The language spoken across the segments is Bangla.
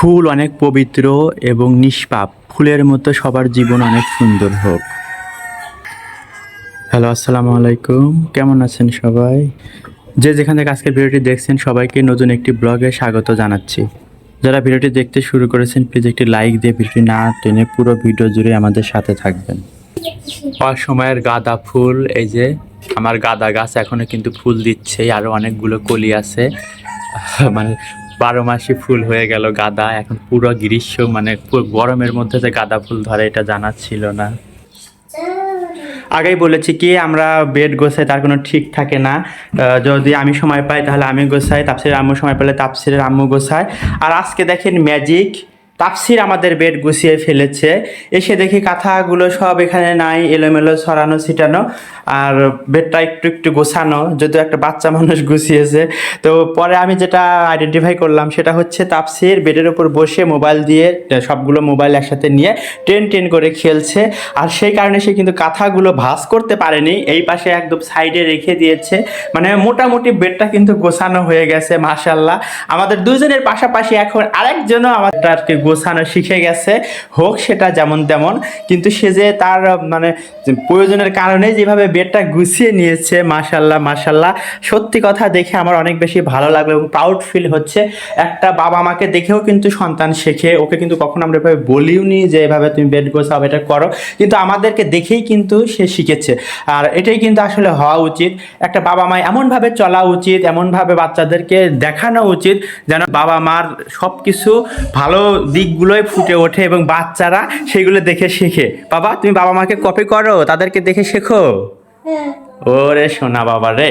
ফুল অনেক পবিত্র এবং নিষ্পাপ। ফুলের মতো সবার জীবন অনেক সুন্দর হোক। হ্যালো, আসসালামু আলাইকুম। কেমন আছেন সবাই? যে যেখান থেকে ভিডিওটি দেখছেন, সবাইকে নতুন একটি ব্লগে স্বাগত জানাচ্ছি। যারা ভিডিওটি দেখতে শুরু করেছেন, প্লিজ একটি লাইক দিয়ে ভিডিওটি না টেনে পুরো ভিডিও জুড়ে আমাদের সাথে থাকবেন। অসময়ের গাঁদা ফুল, এই যে আমার গাঁদা গাছ এখনও কিন্তু ফুল দিচ্ছে আরও অনেকগুলো কলি আছে। মানে বারো মাসে ফুল হয়ে গেল গাদা। এখন পুরো গ্রীষ্ম মানে গরমের মধ্যে যে গাদা ফুল ধরে, এটা জানা ছিল না। আগেই বলেছি কি, আমরা বেড গোছাই, তার কোনো ঠিক থাকে না। যদি আমি সময় পাই, তাহলে আমি গোছাই তাপসির আম্মু সময় পেলে তাপসিরের আম্মু গোছায়। আর আজকে দেখেন ম্যাজিক তাপসির আমাদের বেড গুছিয়ে ফেলেছে। এসে দেখি কাঁথাগুলো সব এখানে নাই, এলোমেলো ছড়ানো, ছিটানো, আর বেডটা একটু একটু গোছানো, যদিও একটা বাচ্চা মানুষ গুছিয়েছে। তো পরে আমি যেটা আইডেন্টিফাই করলাম সেটা হচ্ছে তাপসির বেডের উপর বসে মোবাইল দিয়ে সবগুলো মোবাইল একসাথে নিয়ে টেন টেন করে খেলছে। আর সেই কারণে সে কিন্তু কাঁথাগুলো ভাঁজ করতে পারেনি, এই পাশে একদম সাইডে রেখে দিয়েছে। মানে মোটামুটি বেডটা কিন্তু গোছানো হয়ে গেছে মাশাল্লাহ আমাদের দুজনের পাশাপাশি এখন আরেকজনও আমাদের আর কি গোছানো শিখে গেছে, হোক সেটা যেমন তেমন। কিন্তু সে যে তার মানে প্রয়োজনের কারণে যেভাবে বেডটা গুছিয়ে নিয়েছে মাশাল্লাহ মাশাল্লাহ সত্যি কথা দেখে আমার অনেক বেশি ভালো লাগল এবং প্রাউড ফিল হচ্ছে। একটা বাবা মাকে দেখেও কিন্তু সন্তান শেখে, ওকে কিন্তু কখনো আমরা এভাবে বলিও নি যে এভাবে তুমি বেড গোছাও, এটা করো। কিন্তু আমাদেরকে দেখেই কিন্তু সে শিখেছে। আর এটাই কিন্তু আসলে হওয়া উচিত। একটা বাবা মা এমনভাবে চলা উচিত, এমনভাবে বাচ্চাদেরকে দেখানো উচিত যেন বাবা মার সব কিছু ভালো দিকগুলোই ফুটে ওঠে এবং বাচ্চারা সেগুলো দেখে শেখে। বাবা তুমি বাবা মাকে কপি করো তাদেরকে দেখে শেখো। ওরে সোনা বাবা রে।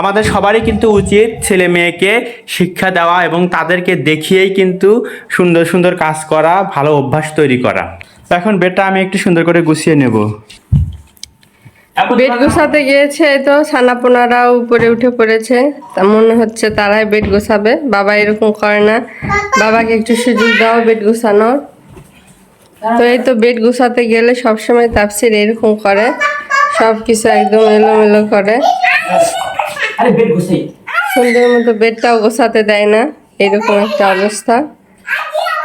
আমাদের সবারই কিন্তু উচিত ছেলে মেয়েকে শিক্ষা দেওয়া এবং তাদেরকে দেখিয়েই কিন্তু সুন্দর সুন্দর কাজ করা ভালো অভ্যাস তৈরি করা। তো এখন বেটা আমি একটু সুন্দর করে গুছিয়ে নেব। বেড গোছাতে গিয়েছে তো ছানাপোনারা উপরে উঠে পড়েছে। তা মনে হচ্ছে তারাই বেড গোছাবে বাবা এরকম করে না। বাবাকে একটু সুযোগ দাও বেড গোছানোর তো এই তো বেড গোছাতে গেলে সবসময় তাপসির এরকম করে। সব কিছু একদম এলোমেলো করে। সুন্দর মতো বেডটাও গোছাতে দেয় না। এরকম একটা অবস্থা।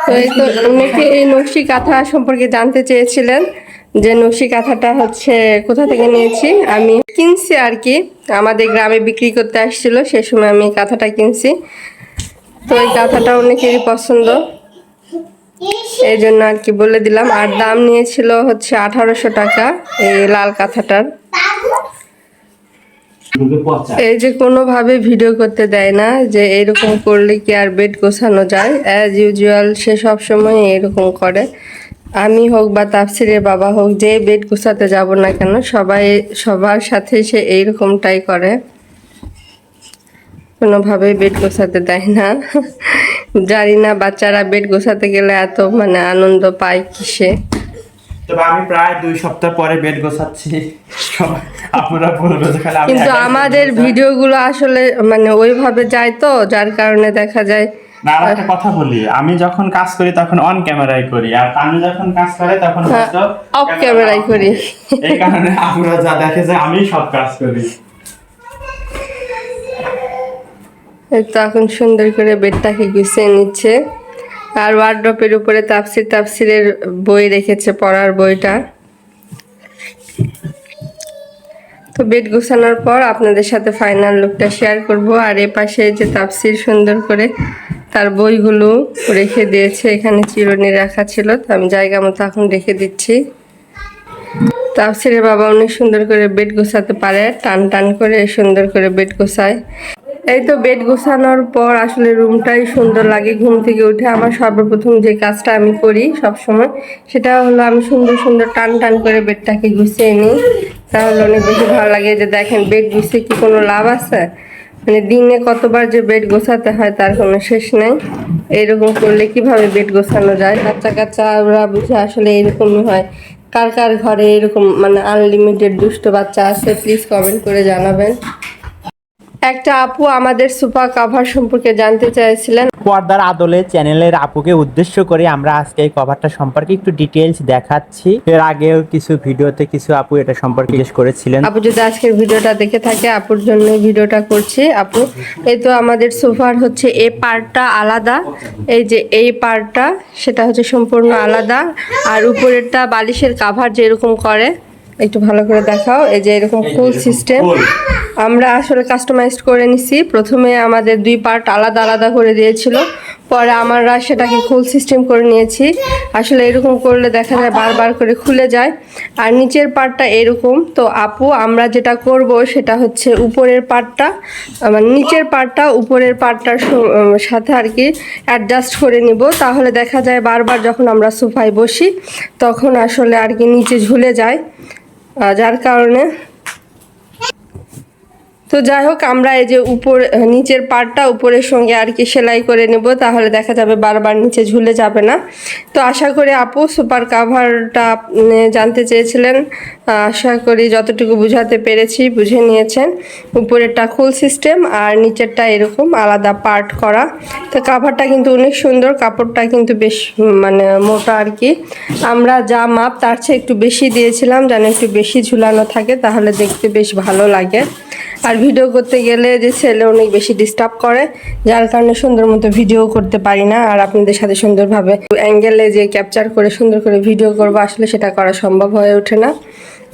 তো এই তো অনেকে এই নকশি কাঁথা সম্পর্কে জানতে চেয়েছিলেন? যে নকশি কাঁথাটা হচ্ছে কোথা থেকে নিয়েছি, আমি কিনছি আর কি। আমাদের গ্রামে বিক্রি করতে আসছিল, সে সময় আমি কাঁথাটা কিনছি। তো এই কাঁথাটা অনেকেরই পছন্দ। এই জন্য আর কি বলে দিলাম। আর দাম নিয়েছিল হচ্ছে আঠারোশো টাকা এই লাল কাঁথাটার। এই যে কোনোভাবে ভিডিও করতে দেয় না যে এরকম করলে কি আর বেড গোছানো যায়? অ্যাজ ইউজুয়াল সে সব সময় এরকম করে। আমি হোক বা তাফসিরের বাবা হোক যে বেড গোছাতে যাব না কেন সবাই সবার সাথে সে এইরকমটাই করে। কোনোভাবে বেড গোছাতে দেয় না। জানি না বাচ্চারা বেড গোছাতে গেলে এত মানে আনন্দ পায় কিসে। তবে আমি প্রায় দুই সপ্তাহ পরে বেড গোছাচ্ছি। আপনারা বলবে যে খালি আমি কিন্তু আমাদের ভিডিওগুলো আসলে মানে ওইভাবে যায় তো যার কারণে দেখা যায় না আর একটা কথা বলি। আমি যখন কাজ করি তখন অন ক্যামেরায় করি। আর তানু যখন কাজ করে তখন হ্যাঁ, হয়তো করি। এই কারণে আমরা যা দেখে যে আমি সব কাজ করি। সুন্দর করে বেডটাকে গুছিয়ে নিচ্ছে। আর ওয়ার্ড্রপের উপরে তাপসির তাপসিরের বই রেখেছে পড়ার বইটা। তো বেড গুছানোর পর আপনাদের সাথে ফাইনাল লুকটা শেয়ার করব। আর এ পাশে যে তাপসির সুন্দর করে তার বইগুলো রেখে দিয়েছে, এখানে চিরুনি রাখা ছিল, তো আমি জায়গা মতো এখন রেখে দিচ্ছি। তাপসিরের বাবা অনেক সুন্দর করে বেড গোছাতে পারে, টান টান করে সুন্দর করে বেড গোছায়। এই তো বেড গোছানোর পর আসলে রুমটাই সুন্দর লাগে ঘুম থেকে উঠে। আমার সর্বপ্রথম যে কাজটা আমি করি সব সময় সেটা হলো আমি সুন্দর সুন্দর টান টান করে বেডটাকে গুছিয়ে নিই। তাহলে অনেক বেশি ভালো লাগে যে দেখেন বেড গুছিয়ে কি কোনো লাভ আছে? মানে দিনে কতবার যে বেড গোছাতে হয় তার কোনো শেষ নেই। এরকম করলে কীভাবে বেড গোছানো যায়? বাচ্চা কাচ্চা ওরা বুঝে আসলে এরকমই হয়। কার কার ঘরে এরকম মানে আনলিমিটেড দুষ্ট বাচ্চা আছে প্লিজ কমেন্ট করে জানাবেন। একটা আপু আমাদের সুপার কাভার সম্পর্কে জানতে চাইছিলেন। পর্দার আদলে চ্যানেলের আপুকে উদ্দেশ্য করে আমরা আজকে এই কভারটা সম্পর্কে একটু ডিটেলস দেখাচ্ছি। এর আগেও কিছু ভিডিওতে কিছু আপু এটা সম্পর্কে জিজ্ঞেস করেছিলেন। আপু যদি আজকের ভিডিওটা দেখে থাকে আপুর জন্য ভিডিওটা করছি। আপু এই তো আমাদের সোফার হচ্ছে এই পার্টটা আলাদা। এই যে এই পার্টটা সেটা হচ্ছে সম্পূর্ণ আলাদা। আর উপরেরটা বালিশের কাভার যেরকম করে। একটু ভালো করে দেখাও এই যে এরকম ফুল সিস্টেম আমরা আসলে কাস্টমাইজ করে নিছি। প্রথমে আমাদের দুই পার্ট আলাদা আলাদা করে দিয়েছিল। পরে আমরা সেটাকে ফুল সিস্টেম করে নিয়েছি। আসলে এরকম করলে দেখা যায় বারবার করে খুলে যায়। আর নিচের পার্টটা এরকম। তো আপু আমরা যেটা করব সেটা হচ্ছে উপরের পার্টটা মানে নিচের পার্টটা উপরের পার্টটার সাথে আর কি অ্যাডজাস্ট করে নিব। তাহলে দেখা যায় বারবার যখন আমরা সোফায় বসি তখন আসলে আর কি নিচে ঝুলে যায়। যার কারণে তো যাই হোক, আমরা এই যে উপর নিচের পার্টটা উপরের সঙ্গে আর কি সেলাই করে নেব, তাহলে দেখা যাবে বারবার নিচে ঝুলে যাবে না। তো আশা করি আপু সুপার কাভারটা জানতে চেয়েছিলেন। আশা করি যতটুকু বুঝাতে পেরেছি, বুঝে নিয়েছেন। উপরেরটা ফুল সিস্টেম আর নিচেরটা এরকম আলাদা পার্ট করা। তো কাভারটা কিন্তু অনেক সুন্দর, কাপড়টা কিন্তু বেশ মানে মোটা আর কি। আমরা যা মাপ, তার চেয়ে একটু বেশি দিয়েছিলাম, যেন একটু বেশি ঝুলানো থাকে, তাহলে দেখতে বেশ ভালো লাগে। আর ভিডিও করতে গেলে যে ছেলে অনেক বেশি ডিস্টার্ব করে, যার কারণে সুন্দর মতো ভিডিও করতে পারি না। আর আপনাদের সাথে সুন্দরভাবে অ্যাঙ্গেলে যে ক্যাপচার করে সুন্দর করে ভিডিও করব, আসলে সেটা করা সম্ভব হয়ে ওঠে না।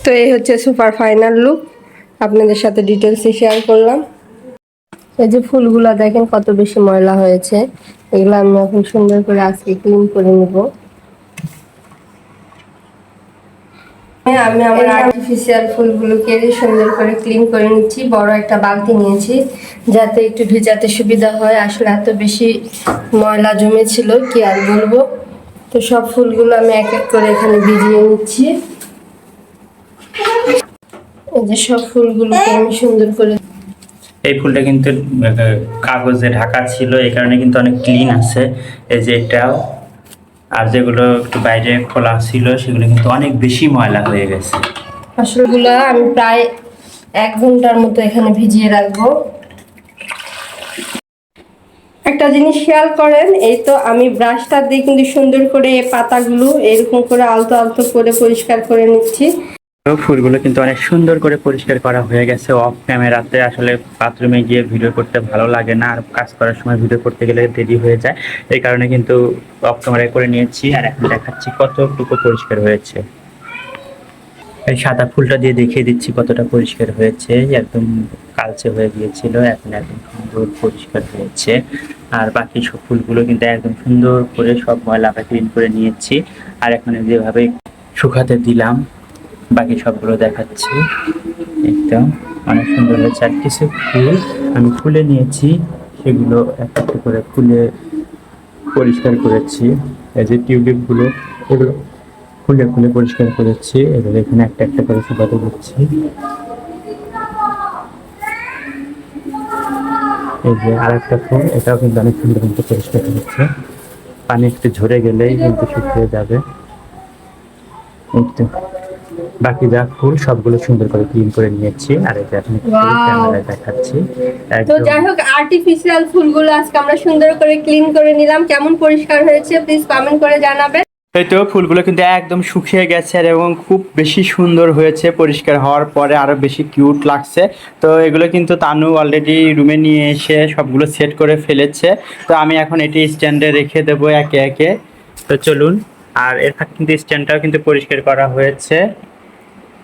তো এই হচ্ছে সুপার ফাইনাল লুক আপনাদের সাথে ডিটেলসে শেয়ার করলাম। এই যে ফুলগুলা দেখেন কত বেশি ময়লা হয়েছে। এগুলো আমি এখন সুন্দর করে আজকে ক্লিন করে নিব। আমি আমার আর্টিফিশিয়াল ফুলগুলোকে সুন্দর করে ক্লিন করে নিচ্ছি বড় একটা বালতি নিয়েছি যাতে একটু ভেজাতে সুবিধা হয়। আসলে এত বেশি ময়লা জমেছিল কি আর বলব? তো সব ফুলগুলো আমি এক এক করে এখানে ভিজিয়ে নিচ্ছি। এই যে সব ফুলগুলোকে আমি সুন্দর করে এই ফুলটা কিন্তু কাগজে ঢাকা ছিল এই কারণে কিন্তু অনেক ক্লিন আছে। এই যে এটাও আর যেগুলো একটু বাইরে খোলা ছিল, সেগুলো কিন্তু অনেক বেশি ময়লা হয়ে গেছে। ফসলগুলো আমি প্রায় এক ঘণ্টার মতো এখানে ভিজিয়ে রাখব। একটা জিনিস খেয়াল করেন, এই তো আমি ব্রাশটা দিয়ে কিন্তু সুন্দর করে পাতাগুলো এরকম করে আলতো আলতো করে পরিষ্কার করে নিচ্ছি। ফুলগুলো কিন্তু অনেক সুন্দর করে পরিষ্কার করা হয়ে গেছে অফ ক্যামেরাতে আসলে বাথরুমে গিয়ে ভিডিও করতে ভালো লাগে না, আর কাজ করার সময় ভিডিও করতে গেলে দেরি হয়ে যায়। এই কারণে কিন্তু অফ ক্যামেরায় করে নিয়েছি, আর এখন দেখাচ্ছি কতটুকু পরিষ্কার হয়েছে। এই সাদা ফুলটা দিয়ে দেখিয়ে দিচ্ছি কতটা পরিষ্কার হয়েছে। একদম কালচে হয়ে গিয়েছিল, এখন একদম সুন্দর পরিষ্কার হয়েছে। আর বাকি সব ফুলগুলো কিন্তু একদম সুন্দর করে সব ময়লা ক্লিন করে নিয়েছি। আর এখন যেভাবে শুকাতে দিলাম বাকি সবগুলো দেখাচ্ছি। একদম অনেক সুন্দর হয়েছে। আর কিছু ফুল আমি খুলে নিয়েছি, সেগুলো একটা একটা করে খুলে পরিষ্কার করেছি। এই যে টিউলিপগুলো, এগুলো খুলে খুলে পরিষ্কার করেছি। এগুলো এখানে একটা একটা করে শুকাতে দিচ্ছি। এই যে আর একটা ফুল, এটাও কিন্তু অনেক সুন্দর কিন্তু পরিষ্কার হচ্ছে পানি একটু ঝরে গেলেই কিন্তু শুকিয়ে যাবে। এই বাকি যা ফুল সবগুলো সুন্দর করে ক্লিন করে নিয়েছি। আর এটা আপনি ক্যামেরায় দেখাচ্ছি। তো যাই হোক আর্টিফিশিয়াল ফুলগুলো আজকে আমরা সুন্দর করে ক্লিন করে নিলাম। কেমন পরিষ্কার হয়েছে প্লিজ কমেন্ট করে জানাবেন এই তো ফুলগুলো কিন্তু একদম শুকিয়ে গেছে আর এবং খুব বেশি সুন্দর হয়েছে। পরিষ্কার হওয়ার পরে আরও বেশি কিউট লাগছে। তো এগুলো কিন্তু তানু অলরেডি রুমে নিয়ে এসে সবগুলো সেট করে ফেলেছে। তো আমি এখন এটি স্ট্যান্ডে রেখে দেবো একে একে। তো চলুন। আর এর ফাঁকে কিন্তু স্ট্যান্ডটাও কিন্তু পরিষ্কার করা হয়েছে।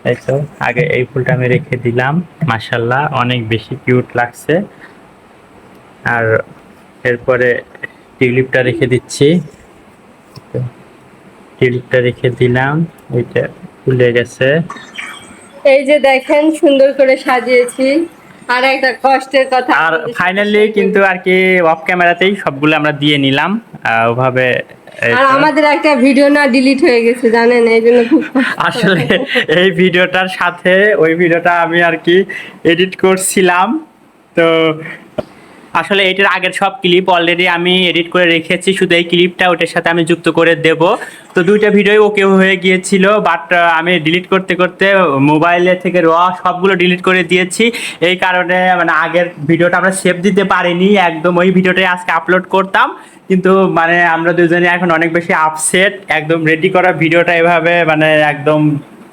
এই তো আগে এই ফুলটা আমি রেখে দিলাম। মাসাল্লাহ অনেক বেশি কিউট লাগছে। আর এরপরে টিউলিপটা রেখে দিচ্ছি। টিউলিপটা রেখে দিলাম এটা খুলে গেছে। এই যে দেখেন সুন্দর করে সাজিয়েছি। আর একটা কষ্টের কথা আর ফাইনালি কিন্তু আর কি অফ ক্যামেরাতেই সবগুলো আমরা দিয়ে নিলাম। ওভাবে আর আমাদের একটা ভিডিও না ডিলিট হয়ে গেছে জানেন এই জন্য খুব আসলে এই ভিডিওটার সাথে ওই ভিডিওটা আমি আর কি এডিট করছিলাম। তো আসলে এটার আগের সব ক্লিপ অলরেডি আমি এডিট করে রেখেছি, শুধু এই ক্লিপটা ওটার সাথে আমি যুক্ত করে দেব। তো দুইটা ভিডিও ওকে হয়ে গিয়েছিল বাট আমি ডিলিট করতে করতে মোবাইলে থেকে র সবগুলো ডিলিট করে দিয়েছি। এই কারণে মানে আগের ভিডিওটা আমরা সেভ দিতে পারিনি, একদম ওই ভিডিওটাই আজকে আপলোড করতাম। কিন্তু মানে আমরা দুজনে এখন অনেক বেশি আপসেট একদম রেডি করা ভিডিওটা এভাবে মানে একদম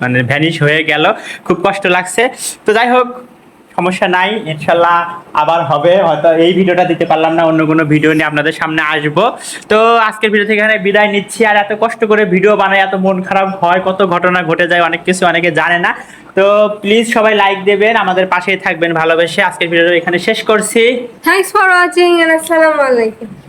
মানে ভ্যানিশ হয়ে গেল। খুব কষ্ট লাগছে। তো যাই হোক সমস্যা নাই, ইনশাল্লাহ আবার হবে। হয়তো এই ভিডিওটা দিতে পারলাম না, অন্য কোনো ভিডিও নিয়ে আপনাদের সামনে আসব। তো আজকের ভিডিও থেকে এখানে বিদায় নিচ্ছি। আর এত কষ্ট করে ভিডিও বানাই এত মন খারাপ হয়, কত ঘটনা ঘটে যায়, অনেক কিছু অনেকে জানে না। তো প্লিজ সবাই লাইক দেবেন, আমাদের পাশেই থাকবেন, ভালোবেসে আজকের ভিডিও এখানে শেষ করছি। থ্যাংকস ফর ওয়াচিং আসসালামু আলাইকুম